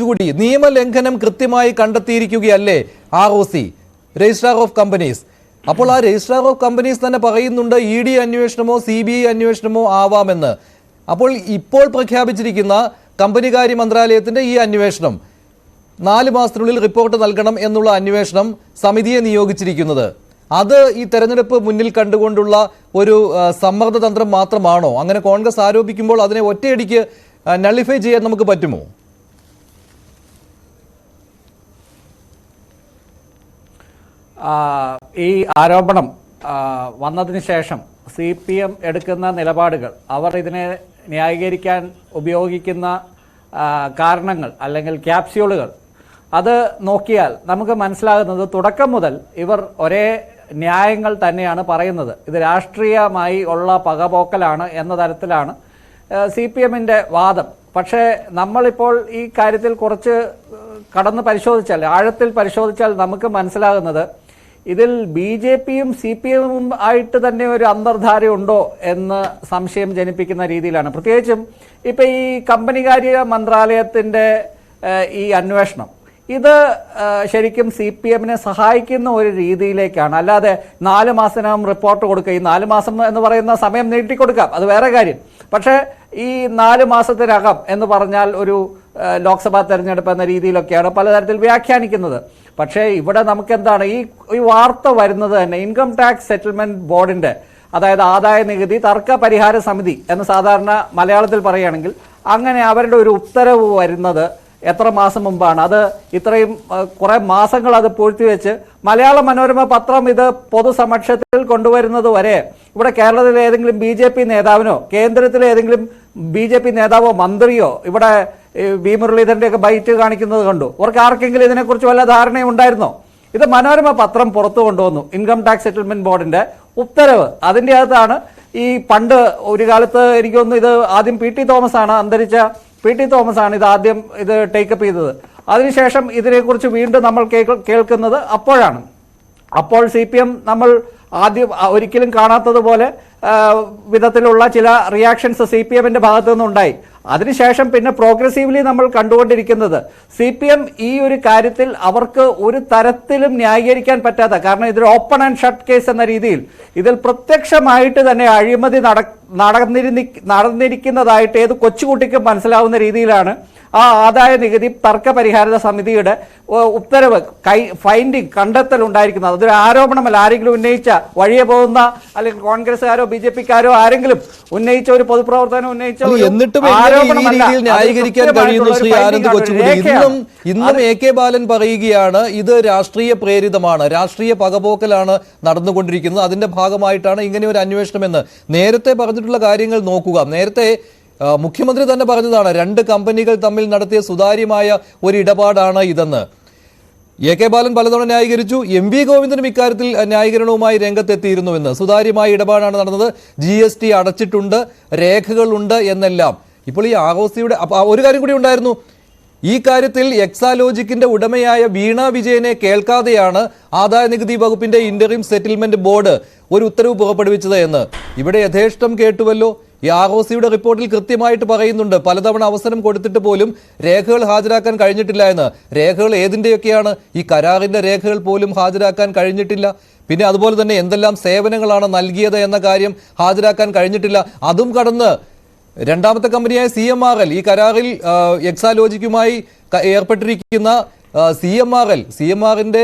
കൊച്ചുകുടി നിയമലംഘനം കൃത്യമായി കണ്ടെത്തിയിരിക്കുകയല്ലേ R O C registrar of companies അപ്പോൾ ആ രജിസ്ട്രാർ ഓഫ് കമ്പനീസ് തന്നെ പറയുന്നുണ്ട് ഇ ഡി അന്വേഷണമോ സി ബി ഐ അന്വേഷണമോ ആവാമെന്ന്. അപ്പോൾ ഇപ്പോൾ പ്രഖ്യാപിച്ചിരിക്കുന്ന കമ്പനികാര്യ മന്ത്രാലയത്തിന്റെ ഈ അന്വേഷണം നാല് മാസത്തിനുള്ളിൽ റിപ്പോർട്ട് നൽകണം എന്നുള്ള അന്വേഷണം സമിതിയെ നിയോഗിച്ചിരിക്കുന്നത്. അത് ഈ തെരഞ്ഞെടുപ്പ് മുന്നിൽ കണ്ടുകൊണ്ടുള്ള ഒരു സമ്മർദ്ദതന്ത്രം സമ്മർദ്ദ തന്ത്രം മാത്രമാണോ? അങ്ങനെ കോൺഗ്രസ് ആരോപിക്കുമ്പോൾ അതിനെ ഒറ്റയടിക്ക് നള്ളിഫൈ ചെയ്യാൻ നമുക്ക് പറ്റുമോ? ഈ ആരോപണം വന്നതിന് ശേഷം സി പി എം എടുക്കുന്ന നിലപാടുകൾ അവർ ഇതിനെ ന്യായീകരിക്കാൻ ഉപയോഗിക്കുന്ന കാരണങ്ങൾ അല്ലെങ്കിൽ ക്യാപ്സ്യൂളുകൾ അത് നോക്കിയാൽ നമുക്ക് മനസ്സിലാകുന്നത് തുടക്കം മുതൽ ഇവർ ഒരേ ന്യായങ്ങൾ തന്നെയാണ് പറയുന്നത്. ഇത് രാഷ്ട്രീയമായി ഉള്ള പകപോക്കലാണ് എന്ന തരത്തിലാണ് സി പി എമ്മിന്റെ വാദം. പക്ഷേ നമ്മളിപ്പോൾ ഈ കാര്യത്തിൽ കുറച്ച് കടന്ന് പരിശോധിച്ചാൽ ആഴത്തിൽ പരിശോധിച്ചാൽ നമുക്ക് മനസ്സിലാകുന്നത് ഇതിൽ ബി ജെ പിയും സി പി എമ്മും ആയിട്ട് തന്നെ ഒരു അന്തർധാരയുണ്ടോ എന്ന് സംശയം ജനിപ്പിക്കുന്ന രീതിയിലാണ്. പ്രത്യേകിച്ചും ഇപ്പം ഈ കമ്പനികാര്യ മന്ത്രാലയത്തിന്റെ ഈ അന്വേഷണം. ഇത് ശരിക്കും സി പി എമ്മിനെ സഹായിക്കുന്ന ഒരു രീതിയിലേക്കാണ്. അല്ലാതെ നാല് മാസത്തിനകം റിപ്പോർട്ട് കൊടുക്കുക ഈ നാല് മാസം എന്ന് പറയുന്ന സമയം നീട്ടിക്കൊടുക്കാം. അത് വേറെ കാര്യം. പക്ഷേ ഈ നാല് മാസത്തിനകം എന്ന് പറഞ്ഞാൽ ഒരു ലോക്സഭാ തെരഞ്ഞെടുപ്പ് എന്ന രീതിയിലൊക്കെയാണ് പലതരത്തിൽ വ്യാഖ്യാനിക്കുന്നത്. പക്ഷേ ഇവിടെ നമുക്ക് എന്താണ് ഈ ഈ വാർത്ത വരുന്നത് തന്നെ ഇൻകം ടാക്സ് സെറ്റിൽമെന്റ് ബോർഡിന്റെ അതായത് ആദായ നികുതി തർക്ക പരിഹാര സമിതി എന്ന് സാധാരണ മലയാളത്തിൽ പറയുകയാണെങ്കിൽ അങ്ങനെ അവരുടെ ഒരു ഉത്തരവ് വരുന്നത് എത്ര മാസം മുമ്പാണ്. അത് ഇത്രയും കുറേ മാസങ്ങൾ അത് പൂഴ്ത്തിവെച്ച് മലയാള മനോരമ പത്രം ഇത് പൊതുസമക്ഷത്തിൽ കൊണ്ടുവരുന്നത് വരെ ഇവിടെ കേരളത്തിലെ ഏതെങ്കിലും ബി നേതാവിനോ കേന്ദ്രത്തിലെ ഏതെങ്കിലും ബി നേതാവോ മന്ത്രിയോ ഇവിടെ വി മുരളീധരന്റെയൊക്കെ ബൈറ്റ് കാണിക്കുന്നത് കണ്ടു. അവർക്ക് ആർക്കെങ്കിലും ഇതിനെക്കുറിച്ച് വല്ല ധാരണയും ഉണ്ടായിരുന്നോ? ഇത് മനോരമ പത്രം പുറത്തു കൊണ്ടുവന്നു ഇൻകം ടാക്സ് സെറ്റിൽമെന്റ് ബോർഡിന്റെ ഉത്തരവ്. അതിന്റെ അകത്താണ് ഈ പണ്ട് ഒരു കാലത്ത് എനിക്കൊന്ന് ഇത് ആദ്യം പി ടി തോമസ് ആണ് അന്തരിച്ച പി ടി തോമസ് ആണ് ഇത് ആദ്യം ഇത് ടേക്കപ്പ് ചെയ്തത്. അതിനുശേഷം ഇതിനെക്കുറിച്ച് വീണ്ടും നമ്മൾ കേൾക്കുന്നത് അപ്പോഴാണ്. അപ്പോൾ സി പി എം നമ്മൾ ആദ്യം ഒരിക്കലും കാണാത്തതുപോലെ വിധത്തിലുള്ള ചില റിയാക്ഷൻസ് സി പി എമ്മിന്റെ ഭാഗത്തു നിന്നുണ്ടായി അതിനുശേഷം പിന്നെ പ്രോഗ്രസീവ്ലി നമ്മൾ കണ്ടുകൊണ്ടിരിക്കുന്നത്. സി പി എം ഈ ഒരു കാര്യത്തിൽ അവർക്ക് ഒരു തരത്തിലും ന്യായീകരിക്കാൻ പറ്റാത്ത കാരണം ഇതൊരു ഓപ്പൺ ആൻഡ് ഷട്ട് കേസ് എന്ന രീതിയിൽ ഇതിൽ പ്രത്യക്ഷമായിട്ട് തന്നെ അഴിമതി നട നടന്നിരുന്നി നടന്നിരിക്കുന്നതായിട്ട് ഏത് കൊച്ചുകുട്ടിക്കും മനസ്സിലാവുന്ന രീതിയിലാണ് ആ ആദായ നികുതി തർക്ക പരിഹാര സമിതിയുടെ ഉത്തരവ് കൈ ഫൈൻഡിങ് കണ്ടെത്തൽ ഉണ്ടായിരിക്കുന്നത് അതൊരു ആരോപണമല്ല. ആരെങ്കിലും ഉന്നയിച്ച വഴിയെ പോകുന്ന അല്ലെങ്കിൽ കോൺഗ്രസ്സുകാരോ ബി ജെ പിക്കാരോ ആരെങ്കിലും ഉന്നയിച്ച ഒരു പൊതുപ്രവർത്തനം ഉന്നയിച്ച എന്നിട്ടും. ഇന്നും ഇന്നും എ കെ ബാലൻ പറയുകയാണ് ഇത് രാഷ്ട്രീയ പ്രേരിതമാണ്. രാഷ്ട്രീയ പകപോക്കലാണ് നടന്നുകൊണ്ടിരിക്കുന്നത്. അതിന്റെ ഭാഗമായിട്ടാണ് ഇങ്ങനെ ഒരു അന്വേഷണം എന്ന് നേരത്തെ പറഞ്ഞിട്ടുള്ള കാര്യങ്ങൾ നോക്കുക. നേരത്തെ മുഖ്യമന്ത്രി തന്നെ പറഞ്ഞതാണ് രണ്ട് കമ്പനികൾ തമ്മിൽ നടത്തിയ സുതാര്യമായ ഒരു ഇടപാടാണ് ഇതെന്ന്. എ കെ ബാലൻ പലതവണ ന്യായീകരിച്ചു. എം വി ഗോവിന്ദനും ഇക്കാര്യത്തിൽ ന്യായീകരണവുമായി രംഗത്തെത്തിയിരുന്നുവെന്ന്. സുതാര്യമായ ഇടപാടാണ് നടന്നത്. ജി എസ് ടി അടച്ചിട്ടുണ്ട്. രേഖകളുണ്ട് എന്നെല്ലാം. ഇപ്പോൾ ഈ ഒ ഒരു കാര്യം കൂടി ഉണ്ടായിരുന്നു. ഈ കാര്യത്തിൽ എക്സാലോജിക്കിന്റെ ഉടമയായ വീണ വിജയനെ കേൾക്കാതെയാണ് ആദായ നികുതി വകുപ്പിന്റെ ഇന്ററിം സെറ്റിൽമെന്റ് ബോർഡ് ഒരു ഉത്തരവ് പുറപ്പെടുവിച്ചത് എന്ന്. ഇവിടെ യഥേഷ്ടം കേട്ടുവല്ലോ. ഈ ആർ ഒ സിയുടെ റിപ്പോർട്ടിൽ കൃത്യമായിട്ട് പറയുന്നുണ്ട്. പലതവണ അവസരം കൊടുത്തിട്ട് പോലും രേഖകൾ ഹാജരാക്കാൻ കഴിഞ്ഞിട്ടില്ല എന്ന്. രേഖകൾ ഏതിന്റെയൊക്കെയാണ്? ഈ കരാറിന്റെ രേഖകൾ പോലും ഹാജരാക്കാൻ കഴിഞ്ഞിട്ടില്ല. പിന്നെ അതുപോലെ തന്നെ എന്തെല്ലാം സേവനങ്ങളാണ് നൽകിയത് എന്ന കാര്യം ഹാജരാക്കാൻ കഴിഞ്ഞിട്ടില്ല. അതും കടന്ന് രണ്ടാമത്തെ കമ്പനിയായ സി എം ആർ എൽ ഈ കരാറിൽ എക്സാലോജിക്കുമായി ഏർപ്പെട്ടിരിക്കുന്ന C M R L C M ആറിന്റെ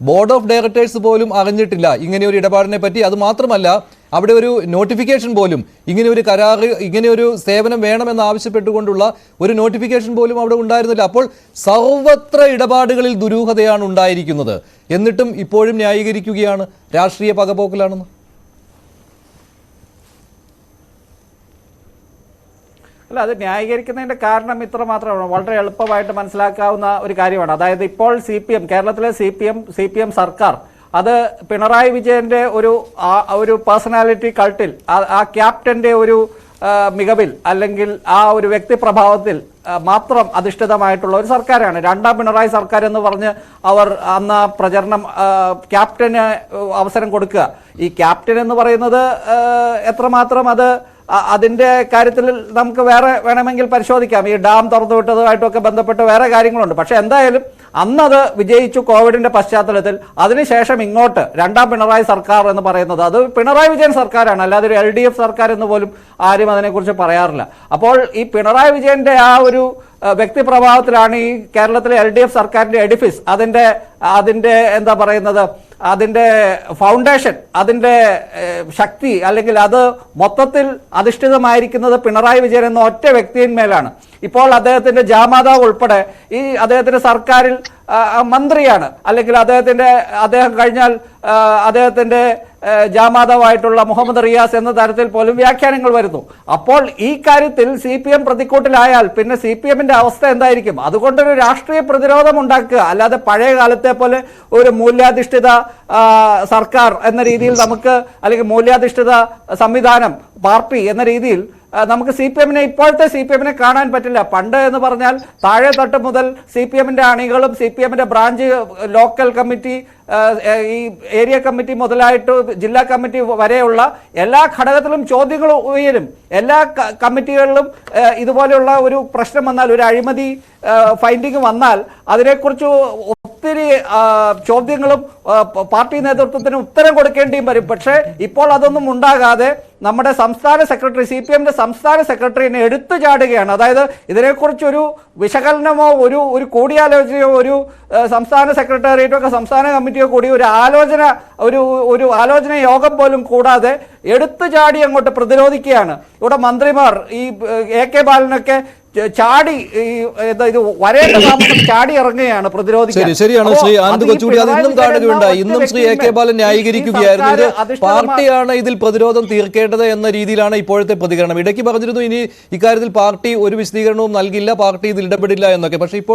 ബോർഡ് ഓഫ് ഡയറക്ടേഴ്സ് പോലും അറിഞ്ഞിട്ടില്ല ഇങ്ങനെ ഒരു ഇടപാടിനെ പറ്റി. അത് മാത്രമല്ല അവിടെ ഒരു നോട്ടിഫിക്കേഷൻ പോലും ഇങ്ങനെ ഒരു കരാറ് ഇങ്ങനെ ഒരു സേവനം വേണമെന്ന് ആവശ്യപ്പെട്ടുകൊണ്ടുള്ള ഒരു നോട്ടിഫിക്കേഷൻ പോലും അവിടെ ഉണ്ടായിരുന്നില്ല. അപ്പോൾ സർവത്ര ഇടപാടുകളിൽ ദുരൂഹതയാണ് ഉണ്ടായിരിക്കുന്നത്. എന്നിട്ടും ഇപ്പോഴും ന്യായീകരിക്കുകയാണ്. രാഷ്ട്രീയ പകപോക്കലാണെന്ന്. അല്ല അത് ന്യായീകരിക്കുന്നതിന്റെ കാരണം ഇത്ര മാത്രമാണ്. വളരെ എളുപ്പമായിട്ട് മനസ്സിലാക്കാവുന്ന ഒരു കാര്യമാണ്. അതായത് ഇപ്പോൾ സി കേരളത്തിലെ സി പി സർക്കാർ അത് പിണറായി വിജയന്റെ ഒരു ഒരു പേഴ്സണാലിറ്റി കൾട്ടിൽ ആ- ക്യാപ്റ്റന്റെ ഒരു മികവിൽ അല്ലെങ്കിൽ ആ ഒരു വ്യക്തി പ്രഭാവത്തിൽ മാത്രം അധിഷ്ഠിതമായിട്ടുള്ള ഒരു സർക്കാരാണ്. രണ്ടാം പിണറായി സർക്കാർ എന്ന് പറഞ്ഞ് അവർ അന്ന് പ്രചരണം ക്യാപ്റ്റന് അവസരം കൊടുക്കുക. ഈ ക്യാപ്റ്റൻ എന്ന് പറയുന്നത് എത്രമാത്രം അത് അതിന്റെ കാര്യത്തിൽ നമുക്ക് വേറെ വേണമെങ്കിൽ പരിശോധിക്കാം. ഈ ഡാം തുറന്നു വിട്ടതുമായിട്ടൊക്കെ ബന്ധപ്പെട്ട് വേറെ കാര്യങ്ങളുണ്ട്. പക്ഷേ എന്തായാലും അന്നത് വിജയിച്ചു കോവിഡിന്റെ പശ്ചാത്തലത്തിൽ. അതിനുശേഷം ഇങ്ങോട്ട് രണ്ടാം പിണറായി സർക്കാർ എന്ന് പറയുന്നത് അത് പിണറായി വിജയൻ സർക്കാരാണ്. അല്ലാതെ ഒരു എൽ ഡി എഫ് സർക്കാർ എന്ന് പോലും ആരും അതിനെക്കുറിച്ച് പറയാറില്ല. അപ്പോൾ ഈ പിണറായി വിജയന്റെ ആ ഒരു വ്യക്തിപ്രഭാവത്തിലാണ് ഈ കേരളത്തിലെ എൽ ഡി എഫ് സർക്കാരിന്റെ എഡിഫിസ് അതിന്റെ അതിന്റെ എന്താ പറയുന്നത്? അതിന്റെ ഫൗണ്ടേഷൻ അതിന്റെ ശക്തി അല്ലെങ്കിൽ അത് മൊത്തത്തിൽ അധിഷ്ഠിതമായിരിക്കുന്നത് പിണറായി വിജയൻ എന്ന ഒറ്റ വ്യക്തിയിന്മേലാണ്. ഇപ്പോൾ അദ്ദേഹത്തിന്റെ ജാമാതാവ് ഉൾപ്പെടെ ഈ അദ്ദേഹത്തിന്റെ സർക്കാരിൽ മന്ത്രിയാണ്. അല്ലെങ്കിൽ അദ്ദേഹത്തിന്റെ അദ്ദേഹം കഴിഞ്ഞാൽ അദ്ദേഹത്തിന്റെ ജാമാതാവായിട്ടുള്ള മുഹമ്മദ് റിയാസ് എന്ന തരത്തിൽ പോലും വ്യാഖ്യാനങ്ങൾ വരുന്നു. അപ്പോൾ ഈ കാര്യത്തിൽ സി പി എം പ്രതിക്കൂട്ടിലായാൽ പിന്നെ സി പി എമ്മിന്റെ അവസ്ഥ എന്തായിരിക്കും? അതുകൊണ്ടൊരു രാഷ്ട്രീയ പ്രതിരോധം ഉണ്ടാക്കുക. അല്ലാതെ പഴയ കാലത്തെ പോലെ ഒരു മൂല്യാധിഷ്ഠിത സർക്കാർ എന്ന രീതിയിൽ നമുക്ക് അല്ലെങ്കിൽ മൂല്യാധിഷ്ഠിത സംവിധാനം പാർട്ടി എന്ന രീതിയിൽ നമുക്ക് സി പി എമ്മിനെ ഇപ്പോഴത്തെ സി പി എമ്മിനെ കാണാൻ പറ്റില്ല. പണ്ട് എന്ന് പറഞ്ഞാൽ താഴെ തട്ട് മുതൽ സി പി എമ്മിന്റെ അണികളും സി പി എമ്മിന്റെ ബ്രാഞ്ച് ലോക്കൽ കമ്മിറ്റി ഈ ഏരിയ കമ്മിറ്റി മുതലായിട്ട് ജില്ലാ കമ്മിറ്റി വരെയുള്ള എല്ലാ ഘടകത്തിലും ചോദ്യങ്ങൾ ഉയരും. എല്ലാ കമ്മിറ്റികളിലും ഇതുപോലെയുള്ള ഒരു പ്രശ്നം വന്നാൽ ഒരു അഴിമതി ഫൈൻഡിങ് വന്നാൽ അതിനെക്കുറിച്ച് ഒത്തിരി ചോദ്യങ്ങളും പാർട്ടി നേതൃത്വത്തിന് ഉത്തരം കൊടുക്കേണ്ടിയും വരും. പക്ഷേ ഇപ്പോൾ അതൊന്നും ഉണ്ടാകാതെ നമ്മുടെ സംസ്ഥാന സെക്രട്ടറി സി പി എമ്മിന്റെ സംസ്ഥാന സെക്രട്ടറിനെ എടുത്തു ചാടുകയാണ്. അതായത് ഇതിനെക്കുറിച്ചൊരു വിശകലനമോ ഒരു ഒരു കൂടിയാലോചനയോ ഒരു സംസ്ഥാന സെക്രട്ടേറിയറ്റോ ഒക്കെ സംസ്ഥാന കമ്മിറ്റിയോ കൂടി ഒരു ആലോചന ഒരു ഒരു ആലോചന യോഗം പോലും കൂടാതെ എടുത്തു ചാടി അങ്ങോട്ട് പ്രതിരോധിക്കുകയാണ്. ഇവിടെ മന്ത്രിമാർ ഈ എ കെ ബാലനൊക്കെ ചാടി എന്താ ഇത് വരേണ്ട താമസം ചാടി ഇറങ്ങുകയാണ് പ്രതിരോധിക്കാൻ. ശരി ശരിയാണ് ശ്രീ ആനന്ദ് കൊച്ചുകൂടി. അത് ഇന്നും കാണുകയുണ്ടായി. ഇന്നും ശ്രീ എ കെ ബാലൻ ന്യായീകരിക്കുകയായിരുന്നു. ഇത് പാർട്ടിയാണ് ഇതിൽ പ്രതിരോധം തീർക്കേണ്ടത് എന്ന രീതിയിലാണ് ഇപ്പോഴത്തെ പ്രതികരണം. ഇടയ്ക്ക് പറഞ്ഞിരുന്നു ഇനി ഇക്കാര്യത്തിൽ പാർട്ടി ഒരു വിശദീകരണവും നൽകില്ല പാർട്ടി ഇതിൽ ഇടപെടില്ല എന്നൊക്കെ. പക്ഷേ ഇപ്പോൾ